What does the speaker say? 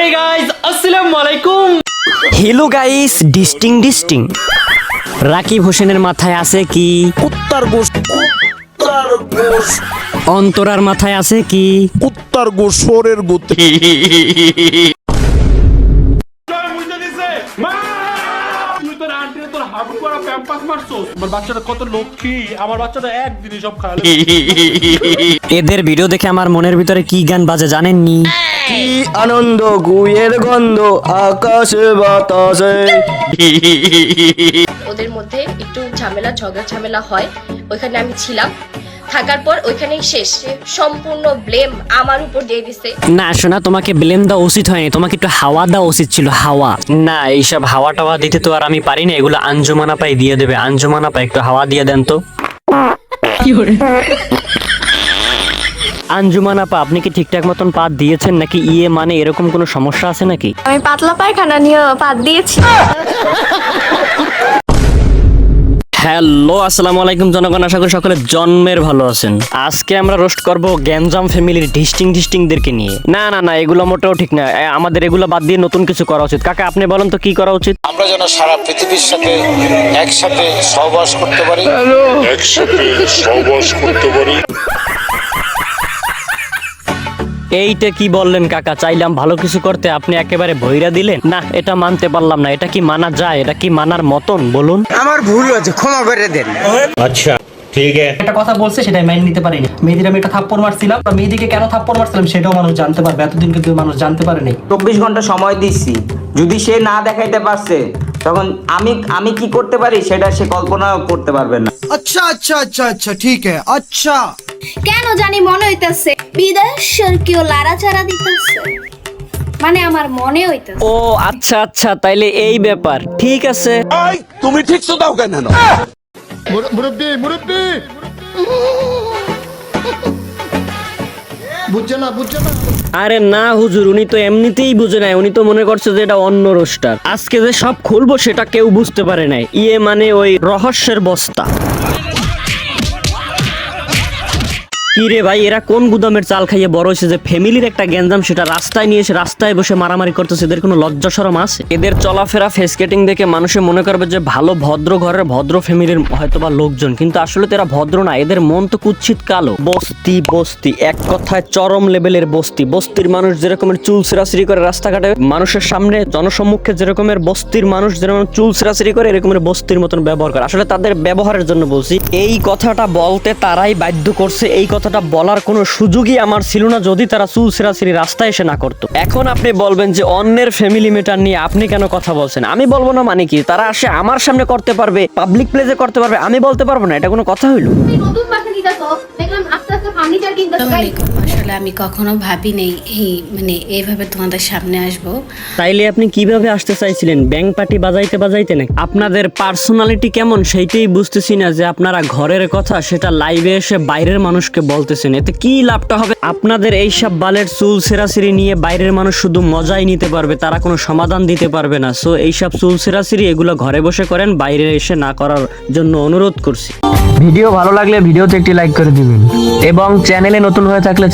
হে guys আসসালামু আলাইকুম hello guys ডিস্টিং ডিস্টিং রাকিব হোসেনের মাথায় আছে কি? কুত্তার গোশ কুত্তার গোশ। অন্তরার মাথায় আছে কি? কুত্তার গোসরের গুতে তুই তোর আন্টি তোর হাবু করা প্যাম্পাস মারছোস? আমার বাচ্চাটা কত লক্ষ্মী। আমার বাচ্চাটা একদিনই সব খাওয়ালে এদের ভিডিও দেখে আমার মনের ভিতরে কি গান বাজে জানেননি? কি আনন্দ গুয়ের গন্ধ আকাশে বাতাসে। ওদের মধ্যে একটু ঝামেলা ঝগড়া ঝামেলা হয়। ওইখানে আমি ছিলাম। থাকার পর ওইখানেই শেষ। সম্পূর্ণ ব্লেম আমার উপর দিয়ে দিছে। না শোনা তোমাকে ব্লেম দেওয়া উচিত হয়নি। তোমাকে একটু হাওয়া দেওয়া উচিত ছিল হাওয়া। না এইসব হাওয়া টাওয়া দিতে তো আর আমি পারি না এগুলো আঞ্জুমানা পাই দিয়ে দেবে। আঞ্জুমানা পাই একটু হাওয়া দিয়ে দেন তো। আঞ্জুমান আপা আপনি কি ঠিকঠাক মতন পা দিয়েছেন নাকি ইয়ে মানে এরকম কোনো সমস্যা আছে নাকি? আমি পাতলা পায়খানা নিয়ে পাত দিয়েছি। হ্যালো আসসালামু আলাইকুম জনগণ আশা করি সকলে জন্মের ভালো আছেন। আজকে আমরা রোস্ট করব গ্যাঞ্জাম ফ্যামিলির ডিস্টিং ডিস্টিংদেরকে নিয়ে। না না না এগুলো মোটেও ঠিক না। আমাদের এগুলো বাদ দিয়ে নতুন কিছু করা উচিত। কাকা আপনি বলেন তো কি করা উচিত? আমরা যেন সারা পৃথিবীর সাথে একসাথে সহবাস করতে পারি। একসাথে সহবাস করতে পারি। এইটা কি বললেন কাকা? চাইলাম ভালো কিছু করতে আপনি একেবারে ভৈরা দিলেন। না এটা মানতে পারলাম না। এটা কি মানা যায়? এটা কি মানার মতন? বলুন। আমার ভুল হয়েছে ক্ষমা করে দেন। একটা কথা বলছে সেটাই মাইন নিতে পারিনি। মেয়েদের আমি একটা থাপ্পড় মারছিলাম। আর মেয়েদিকে কেন থাপ্পড় মারছিলাম সেটাও মানুষ জানতে পারবে। এতদিন কিন্তু মানুষ জানতে পারেনি। চব্বিশ ঘণ্টা সময় দিচ্ছি। যদি সে না দেখাইতে পারছে তখন আমি আমি কি করতে পারি সেটা সে কল্পনা করতে পারবে না। আচ্ছা আচ্ছা আচ্ছা আচ্ছা ঠিক আছে আচ্ছা। কেন জানি মনে হইতাছে বিদেশের কেউ লাড়াচাড়া দিতেছে। মানে আমার মনে হইতাছে। ও আচ্ছা আচ্ছা তাইলে এই ব্যাপার ঠিক আছে। তুমি ঠিক তো দাও কেন? মুরব্বি মুরব্বি আরে না হুজুর, উনি তো এমনিতেই বুঝে নাই। উনি তো মনে করছে যে এটা অন্য রোস্টার। আজকে যে সব খুলবো, সেটা কেউ বুঝতে পারে নাই। ইয়ে মানে ওই রহস্যের বস্তা। কি রে ভাই, এরা কোন গুদামের চাল খাইয়ে বড় হয়েছে যে ফ্যামিলির একটা গ্যাঞ্জাম সেটা রাস্তায় নিয়ে এসে রাস্তায় বসে মারামারি করতেছে, এদের কোনো লজ্জা সরম আছে? এদের চলাফেরা ফেস কেটিং দেখে মানুষে মনে করবে যে ভালো ভদ্র ঘরের ভদ্র ফ্যামিলির হয়তো বা লোকজন, কিন্তু আসলে তো এরা ভদ্র না, এদের মন তো কুৎসিত কালো। বস্তি বস্তি, এক কথায় চরম লেভেলের বস্তি। বস্তির মানুষ যেরকমের চুল সিরাসিরি করে রাস্তাঘাটে, মানুষের সামনে জনসম্মুখে যেরকমের বস্তির মানুষ যেরকম চুল সিরাসিরি করে এরকমের বস্তির মতন ব্যবহার করে। আসলে তাদের ব্যবহারের জন্য বলছি, এই কথাটা বলতে তারাই বাধ্য করছে, এই কথাটা বলার কোনো সুযোগই আমার ছিল না যদি তারা চুল সিরাসিরি রাস্তায় এসে না করতো। এখন আপনি বলবেন যে অন্যের ফ্যামিলি মেটার নিয়ে আপনি কেন কথা বলছেন? আমি বলব না মানে কি? তারা আসে আমার সামনে করতে পারবে পাবলিক প্লেসে করতে পারবে, আমি বলতে পারব না, এটা কোনো কথা হইল? নতুন বাসা দেখলাম আস্তে আস্তে ফার্নিচার কিনতে আসলে আমি কখনো ভাবি নেই এই মানে এইভাবে তোমাদের সামনে আসব। তাইলে আপনি কীভাবে আসতে চাইছিলেন? ব্যাংক পার্টি বাজাইতে বাজাইতে নাকি? আপনাদের পার্সোনালিটি কেমন? সেইটাই বুঝতেছি না যে আপনারা ঘরের কথা সেটা লাইভে এসে বাইরের মানুষকে বলতেছেন। এতে কি লাভটা হবে? আপনাদের এইসব বালের চুল সেরাসিরি নিয়ে বাইরের মানুষ শুধু মজাই নিতে পারবে তারা কোনো সমাধান দিতে পারবে না। সো এইসব চুল সেরাসিরি এগুলো ঘরে বসে করেন বাইরে এসে না করার জন্য অনুরোধ করছি। ভিডিও ভালো লাগলে ভিডিওতে একটি লাইক করে দিবেন। এবং চ্যানেলে নতুন হয়ে থাকলে